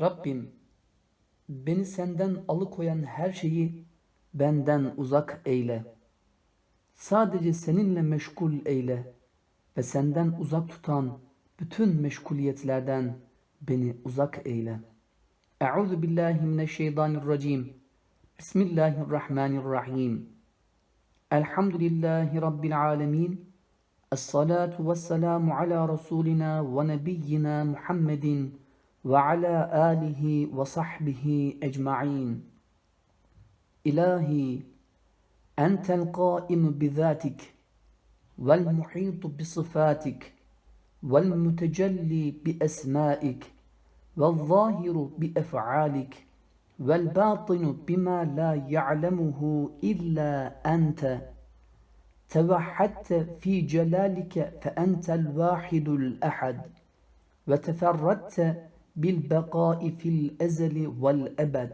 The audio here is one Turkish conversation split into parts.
Rabbim beni senden alıkoyan her şeyi benden uzak eyle. Sadece seninle meşgul eyle ve senden uzak tutan bütün meşguliyetlerden beni uzak eyle. Euzu billahi mineşşeytanirracim. Bismillahirrahmanirrahim. Elhamdülillahi rabbil alamin. Esselatu vesselamu ala rasulina ve nebiyyina Muhammedin وعلى آله وصحبه أجمعين. إلهي أنت القائم بذاتك والمحيط بصفاتك والمتجلي بأسمائك والظاهر بأفعالك والباطن بما لا يعلمه إلا أنت. توحدت في جلالك فأنت الواحد الأحد وتفردت بالبقاء في الأزل والأبد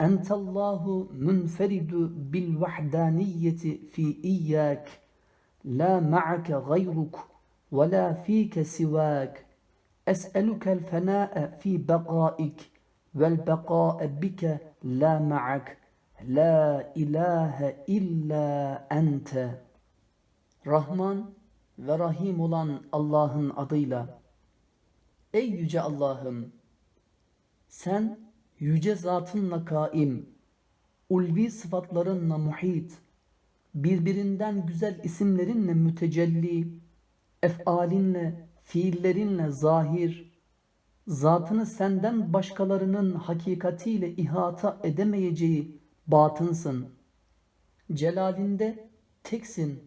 أنت الله منفرد بالوحدانية في إياك لا معك غيرك ولا فيك سواك أسألك الفناء في بقائك والبقاء بك لا معك La ilahe illa ente. Rahman ve Rahim olan Allah'ın adıyla. Ey yüce Allah'ım! Sen yüce zatınla kaim, ulvi sıfatlarınla muhit, birbirinden güzel isimlerinle mütecelli, efalinle, fiillerinle zahir, zatını senden başkalarının hakikatiyle ihata edemeyeceği batınsın. Celalinde teksin.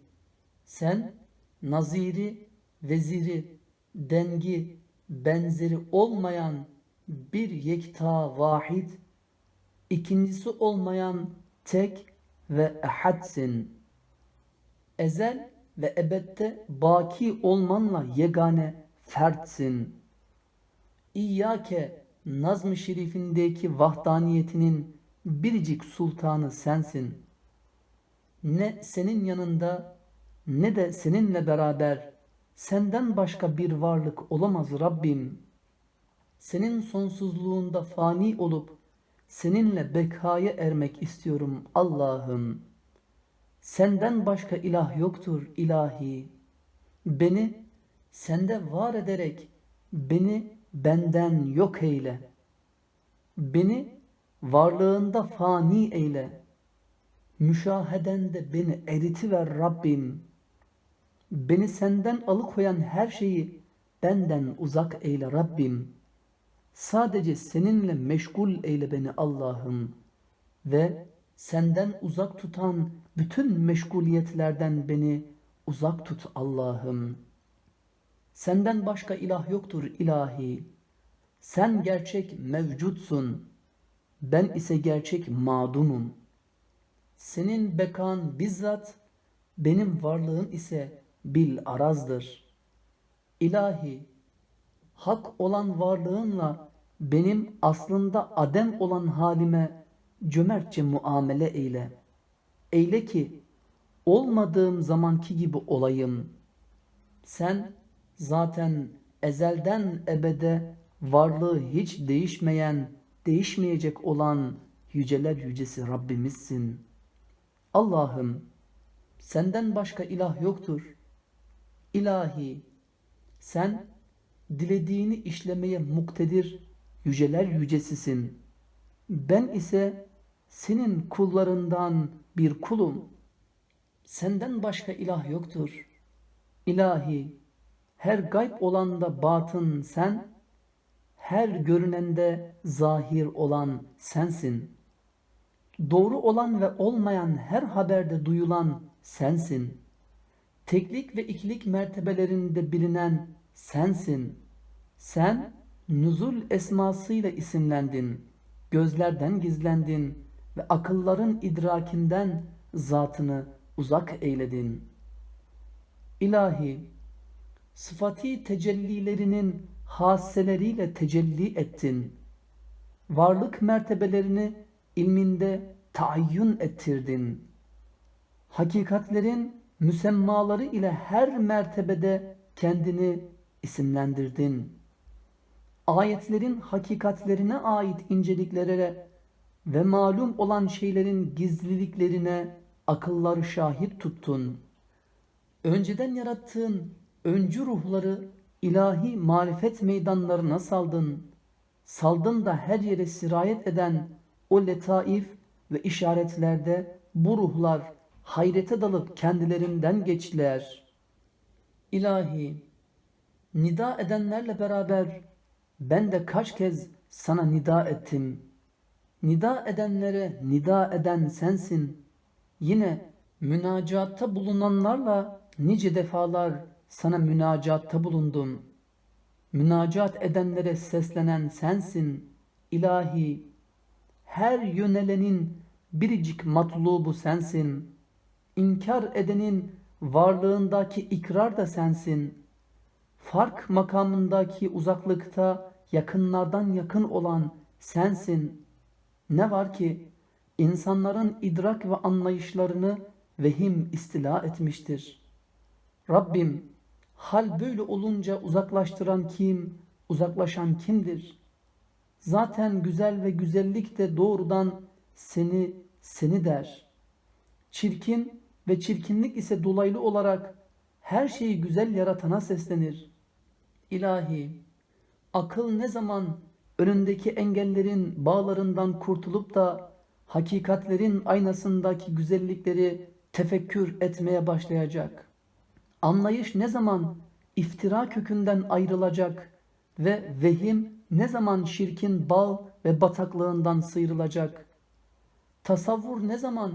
Sen naziri, veziri, dengi, benzeri olmayan bir yekta vahid, ikincisi olmayan tek ve ehadsin. Ezel ve ebette baki olmanla yegane fertsin. İyyake nazm-ı şerifindeki vahdaniyetinin biricik sultanı sensin. Ne senin yanında ne de seninle beraber senden başka bir varlık olamaz Rabbim. Senin sonsuzluğunda fani olup seninle bekaya ermek istiyorum Allah'ım. Senden başka ilah yoktur ilahi. Beni sende var ederek beni benden yok eyle. Beni varlığında fani eyle. Müşahedende beni eritiver Rabbim. Beni senden alıkoyan her şeyi benden uzak eyle Rabbim. Sadece seninle meşgul eyle beni Allah'ım. Ve senden uzak tutan bütün meşguliyetlerden beni uzak tut Allah'ım. Senden başka ilah yoktur ilahi. Sen gerçek mevcutsun.'' Ben ise gerçek mağdumum. Senin bekan bizzat, benim varlığım ise bil arazdır. İlahi, hak olan varlığınla benim aslında adem olan halime cömertçe muamele eyle. Eyle ki olmadığım zamanki gibi olayım. Sen zaten ezelden ebede varlığı hiç değişmeyen değişmeyecek olan yüceler yücesi Rabbimizsin. Allah'ım senden başka ilah yoktur. İlahi sen dilediğini işlemeye muktedir yüceler yücesisin. Ben ise senin kullarından bir kulum. Senden başka ilah yoktur. İlahi her gayb olanda batın sen, her görünende zahir olan sensin. Doğru olan ve olmayan her haberde duyulan sensin. Teklik ve ikilik mertebelerinde bilinen sensin. Sen nüzul esmasıyla isimlendin. Gözlerden gizlendin ve akılların idrakinden zatını uzak eyledin. İlahi, sıfati tecellilerinin hasseleriyle tecelli ettin. Varlık mertebelerini ilminde taayyün ettirdin. Hakikatlerin müsemmaları ile her mertebede kendini isimlendirdin. ayetlerin hakikatlerine ait inceliklere ve malum olan şeylerin gizliliklerine akılları şahit tuttun. Önceden yarattığın öncü ruhları ilahi marifet meydanlarına saldın. Saldın da her yere sirayet eden o letaif ve işaretlerde bu ruhlar hayrete dalıp kendilerinden geçtiler. İlahi, nida edenlerle beraber ben de kaç kez sana nida ettim. Nida edenlere nida eden sensin. Yine münacatta bulunanlarla nice defalar sana münacatta bulundum. Münacat edenlere seslenen sensin. İlahi, her yönelenin biricik matlubu sensin. İnkar edenin varlığındaki ikrar da sensin. Fark makamındaki uzaklıkta yakınlardan yakın olan sensin. Ne var ki insanların idrak ve anlayışlarını vehim istila etmiştir. Rabbim hal böyle olunca uzaklaştıran kim, uzaklaşan kimdir? Zaten güzel ve güzellik de doğrudan seni, seni der. Çirkin ve çirkinlik ise dolaylı olarak her şeyi güzel yaratana seslenir. İlahi, akıl ne zaman önündeki engellerin bağlarından kurtulup da hakikatlerin aynasındaki güzellikleri tefekkür etmeye başlayacak. Anlayış ne zaman iftira kökünden ayrılacak ve vehim ne zaman şirkin bağ ve bataklığından sıyrılacak. Tasavvur ne zaman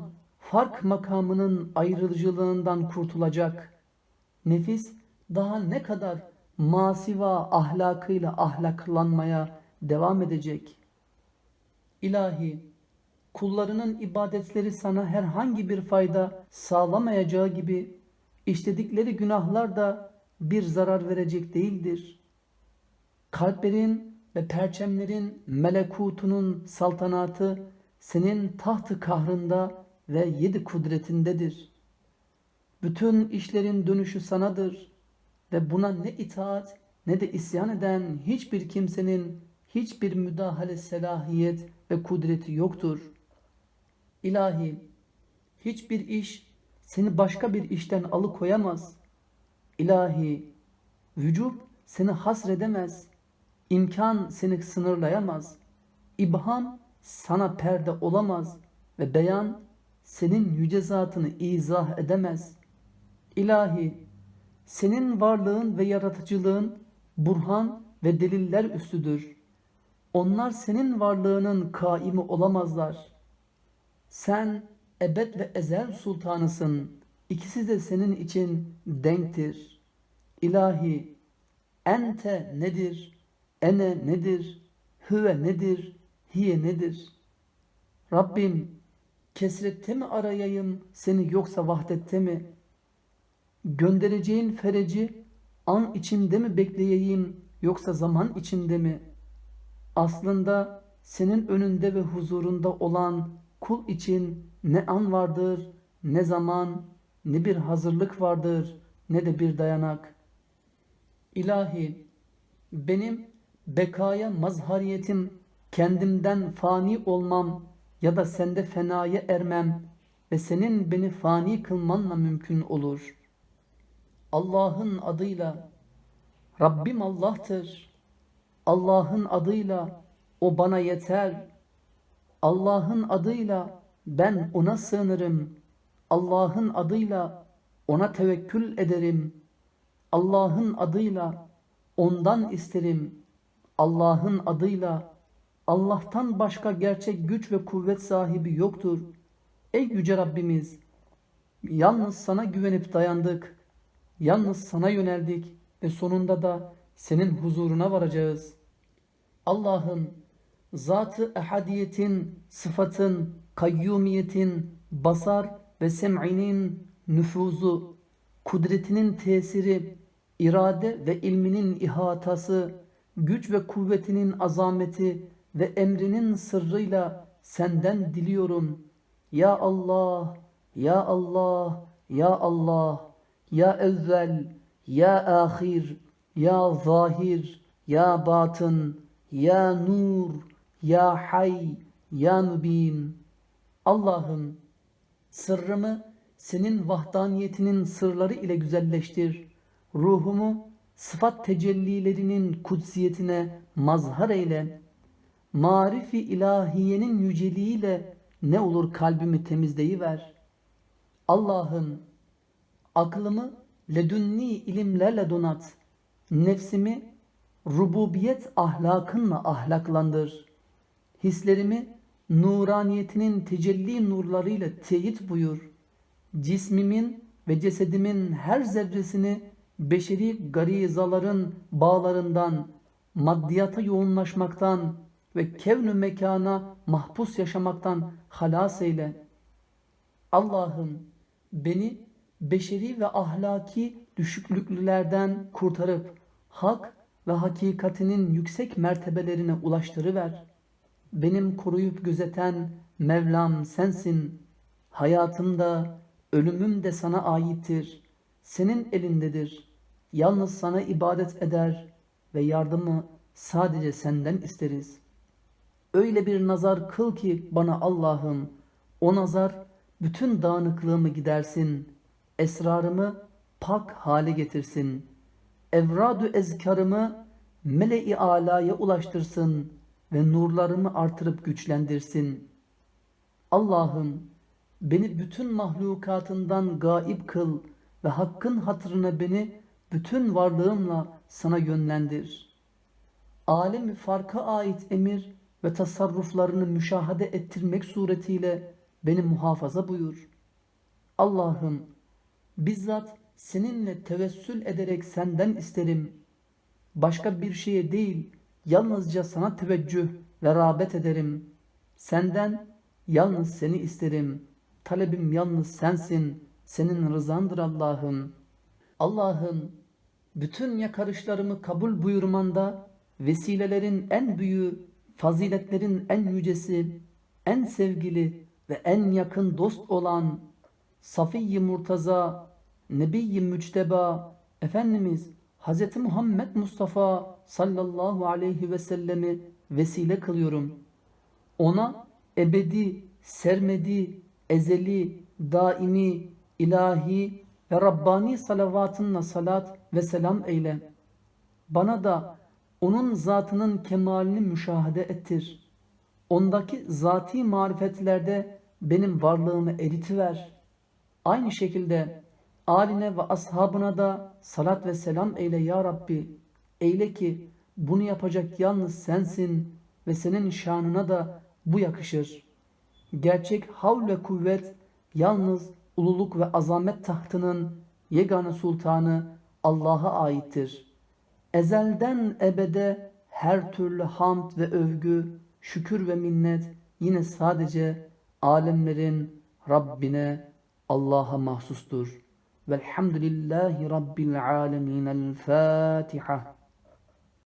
fark makamının ayrılıcılığından kurtulacak. Nefis daha ne kadar masiva ahlakıyla ahlaklanmaya devam edecek. İlahi, kullarının ibadetleri sana herhangi bir fayda sağlamayacağı gibi işledikleri günahlar da bir zarar verecek değildir. Kalplerin ve perçemlerin melekutunun saltanatı senin tahtı kahrında ve yedi kudretindedir. Bütün işlerin dönüşü sanadır ve buna ne itaat ne de isyan eden hiçbir kimsenin hiçbir müdahale selahiyet ve kudreti yoktur. İlahi, hiçbir iş seni başka bir işten alıkoyamaz. İlahi, vücut seni hasredemez. İmkan seni sınırlayamaz. İbham sana perde olamaz ve beyan senin yüce zatını izah edemez. İlahi, senin varlığın ve yaratıcılığın burhan ve deliller üstüdür. Onlar senin varlığının kaimi olamazlar. Sen ebed ve ezel sultanısın. İkisi de senin için denktir. İlahi, ente nedir? Ene nedir? Hüve nedir? Hiye nedir? Rabbim, kesrette mi arayayım seni yoksa vahdette mi? Göndereceğin fereci an içinde mi bekleyeyim yoksa zaman içinde mi? Aslında senin önünde ve huzurunda olan kul için ne an vardır, ne zaman, ne bir hazırlık vardır, ne de bir dayanak. İlahi, benim bekaya mazhariyetim, kendimden fani olmam ya da sende fenaya ermem ve senin beni fani kılmanla mümkün olur. Allah'ın adıyla, Rabbim Allah'tır. Allah'ın adıyla o bana yeter. Allah'ın adıyla ben ona sığınırım. Allah'ın adıyla ona tevekkül ederim. Allah'ın adıyla ondan isterim. Allah'ın adıyla Allah'tan başka gerçek güç ve kuvvet sahibi yoktur. Ey yüce Rabbimiz! Yalnız sana güvenip dayandık. Yalnız sana yöneldik ve sonunda da senin huzuruna varacağız. Allah'ın zatı ehadiyetin, sıfatın, kayyumiyetin, basar ve sem'inin nüfuzu, kudretinin tesiri, irade ve ilminin ihatası, güç ve kuvvetinin azameti ve emrinin sırrıyla senden diliyorum. Ya Allah, Ya Allah, Ya Allah, Ya evvel, Ya ahir, Ya zahir, Ya batın, Ya Nur, Ya Hay, Ya Mübin. Allah'ım sırrımı senin vahdaniyetinin sırları ile güzelleştir. Ruhumu sıfat tecellilerinin kudsiyetine mazhar eyle. Marifi ilahiyenin yüceliğiyle ne olur kalbimi temizleyiver. Allah'ım aklımı ledünni ilimlerle donat. Nefsimi rububiyet ahlakınla ahlaklandır. Hislerimi nuraniyetinin tecelli nurlarıyla teyit buyur. Cismimin ve cesedimin her zerresini beşeri garizaların bağlarından, maddiyata yoğunlaşmaktan ve kevn-ü mekana mahpus yaşamaktan halas eyle. Allah'ım beni beşeri ve ahlaki düşüklüklerden kurtarıp hak ve hakikatinin yüksek mertebelerine ulaştırıver. Benim koruyup gözeten Mevlam sensin. Hayatım da ölümüm de sana aittir. Senin elindedir. Yalnız sana ibadet eder ve yardımı sadece senden isteriz. Öyle bir nazar kıl ki bana Allah'ım o nazar bütün dağınıklığımı gidersin. Esrarımı pak hale getirsin. Evradu ezkarımı mele-i alaya ulaştırsın ve nurlarımı artırıp güçlendirsin. Allah'ım beni bütün mahlukatından gaib kıl ve hakkın hatırına beni bütün varlığımla sana yönlendir. Alemi farka ait emir ve tasarruflarını müşahede ettirmek suretiyle beni muhafaza buyur. Allah'ım bizzat seninle tevessül ederek senden isterim. Başka bir şeye değil, yalnızca sana teveccüh ve rağbet ederim. Senden yalnız seni isterim. Talebim yalnız sensin. Senin rızandır Allah'ım. Allah'ım bütün yakarışlarımı kabul buyurmanda vesilelerin en büyüğü, faziletlerin en yücesi, en sevgili ve en yakın dost olan Safiy-i Murtaza, Mücteba, Efendimiz Hz. Muhammed Mustafa sallallahu aleyhi ve sellemi vesile kılıyorum. Ona ebedi, sermedi, ezeli, daimi, ilahi ve Rabbani salavatınla salat ve selam eyle. Bana da onun zatının kemalini müşahede ettir. Ondaki zati marifetlerde benim varlığımı eritiver. Aynı şekilde aline ve ashabına da salat ve selam eyle ya Rabbi. Eyle ki bunu yapacak yalnız sensin ve senin şanına da bu yakışır. Gerçek havl ve kuvvet yalnız ululuk ve azamet tahtının yegane sultanı Allah'a aittir. Ezelden ebede her türlü hamd ve övgü, şükür ve minnet yine sadece alemlerin Rabbine Allah'a mahsustur. Velhamdülillahi Rabbil alemin. El Fatiha.